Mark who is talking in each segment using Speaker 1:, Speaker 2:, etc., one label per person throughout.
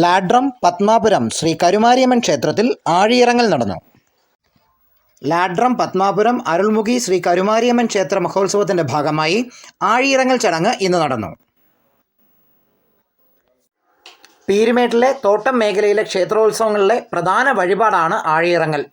Speaker 1: ലാഡ്രം പത്മാപുരം ശ്രീ കരുമാരിയമ്മൻ ക്ഷേത്രത്തിൽ ആഴിയിറങ്ങൽ നടന്നു. ലാഡ്രം പത്മാപുരം അരുൾമുഖി ശ്രീ കരുമാരിയമ്മൻ ക്ഷേത്ര മഹോത്സവത്തിന്റെ ഭാഗമായി ആഴിയിറങ്ങൽ ചടങ്ങ് ഇന്ന് നടന്നു. പീരുമേട്ടിലെ തോട്ടം മേഖലയിലെ ക്ഷേത്രോത്സവങ്ങളിലെ പ്രധാന വഴിപാടാണ് ആഴിയിറങ്ങൽ.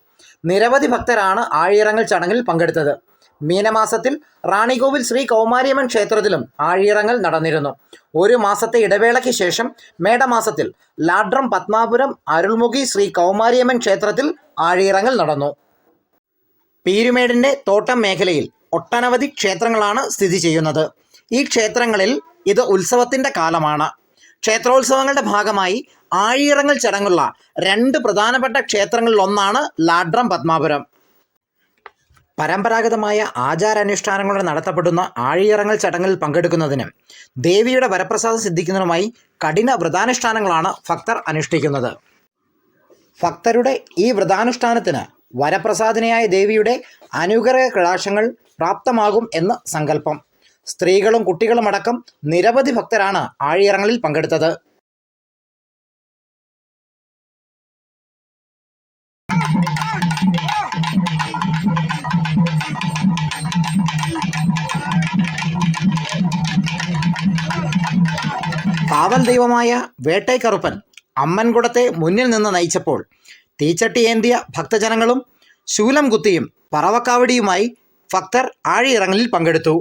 Speaker 1: നിരവധി ഭക്തരാണ് ആഴിയിറങ്ങൽ ചടങ്ങിൽ പങ്കെടുത്തത്. മീനമാസത്തിൽ റാണികോവിൽ ശ്രീ കൗമാരിയമ്മൻ ക്ഷേത്രത്തിലും ആഴിയിറങ്ങൽ നടന്നിരുന്നു. ഒരു മാസത്തെ ഇടവേളയ്ക്ക് ശേഷം മേടമാസത്തിൽ ലാഡ്രം പത്മാപുരം അരുൾമുഖി ശ്രീ കൗമാരിയമ്മൻ ക്ഷേത്രത്തിൽ ആഴിയിറങ്ങൽ നടന്നു. പീരുമേടിന്റെ തോട്ടം മേഖലയിൽ ഒട്ടനവധി ക്ഷേത്രങ്ങളാണ് സ്ഥിതി ചെയ്യുന്നത്. ഈ ക്ഷേത്രങ്ങളിൽ ഇത് ഉത്സവത്തിന്റെ കാലമാണ്. ക്ഷേത്രോത്സവങ്ങളുടെ ഭാഗമായി ആഴിയിറങ്ങൽ ചടങ്ങുള്ള രണ്ട് പ്രധാനപ്പെട്ട ക്ഷേത്രങ്ങളിലൊന്നാണ് ലാഡ്രം പത്മാപുരം. പരമ്പരാഗതമായ ആചാരാനുഷ്ഠാനങ്ങളോടെ നടത്തപ്പെടുന്ന ആഴിയിറങ്ങൽ ചടങ്ങിൽ പങ്കെടുക്കുന്നതിന് ദേവിയുടെ വരപ്രസാദം സിദ്ധിക്കുന്നതിനുമായി കഠിന വ്രതാനുഷ്ഠാനങ്ങളാണ് ഭക്തർ അനുഷ്ഠിക്കുന്നത്. ഭക്തരുടെ ഈ വ്രതാനുഷ്ഠാനത്തിന് വരപ്രസാദിനിയായ ദേവിയുടെ അനുഗ്രഹ കടാശങ്ങൾ പ്രാപ്തമാകും എന്ന് സങ്കല്പം. സ്ത്രീകളും കുട്ടികളും അടക്കം നിരവധി ഭക്തരാണ് ആഴിയിറങ്ങലിൽ പങ്കെടുത്തത്. കാവൽ ദൈവമായ വേട്ടൈക്കറുപ്പൻ അമ്മൻകുടത്തെ മുന്നിൽ നിന്ന് നയിച്ചപ്പോൾ തീച്ചട്ടി ഏന്തിയ ഭക്തജനങ്ങളും ശൂലം കുത്തിയും പറവക്കാവടിയുമായി ഭക്തർ ആഴിയിറങ്ങലിൽ പങ്കെടുത്തു.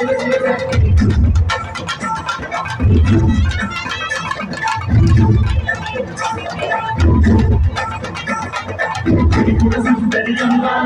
Speaker 2: ഒരു കടത്തി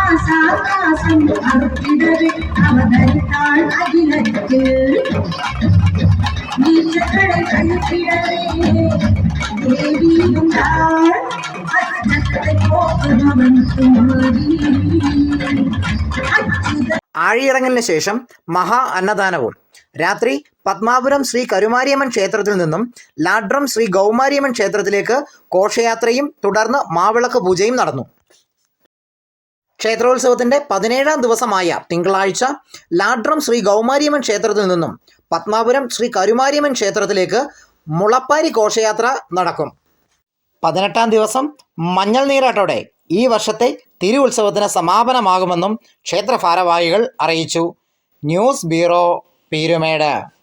Speaker 2: ஆசாசம் அறுத்திடவே அவதரித்தாள் அகிலத்து நீச்சக்களை அழுத்திடவே தேவியும் தாள் அச்சத்தை போக்குபவன் குமாரி
Speaker 1: ആഴിയിറങ്ങലിന് ശേഷം മഹാ അന്നദാനവും. രാത്രി പത്മാപുരം ശ്രീ കരുമാരിയമ്മൻ ക്ഷേത്രത്തിൽ നിന്നും ലാഡ്രം ശ്രീ ഗൗമാരിയമ്മൻ ക്ഷേത്രത്തിലേക്ക് ഘോഷയാത്രയും തുടർന്ന് മാവിളക്ക് പൂജയും നടന്നു. ക്ഷേത്രോത്സവത്തിന്റെ പതിനേഴാം ദിവസമായ തിങ്കളാഴ്ച ലാഡ്രം ശ്രീ ഗൗമാരിയമ്മൻ ക്ഷേത്രത്തിൽ നിന്നും പത്മാപുരം ശ്രീ കരുമാരിയമ്മൻ ക്ഷേത്രത്തിലേക്ക് മുളപ്പാരി ഘോഷയാത്ര നടക്കും. പതിനെട്ടാം ദിവസം മഞ്ഞൾ നീരാട്ടോടെ ഈ വർഷത്തെ തിരു ഉത്സവത്തിന് സമാപനമാകുമെന്നും ക്ഷേത്ര ഭാരവാഹികൾ അറിയിച്ചു. News bureau Peermade.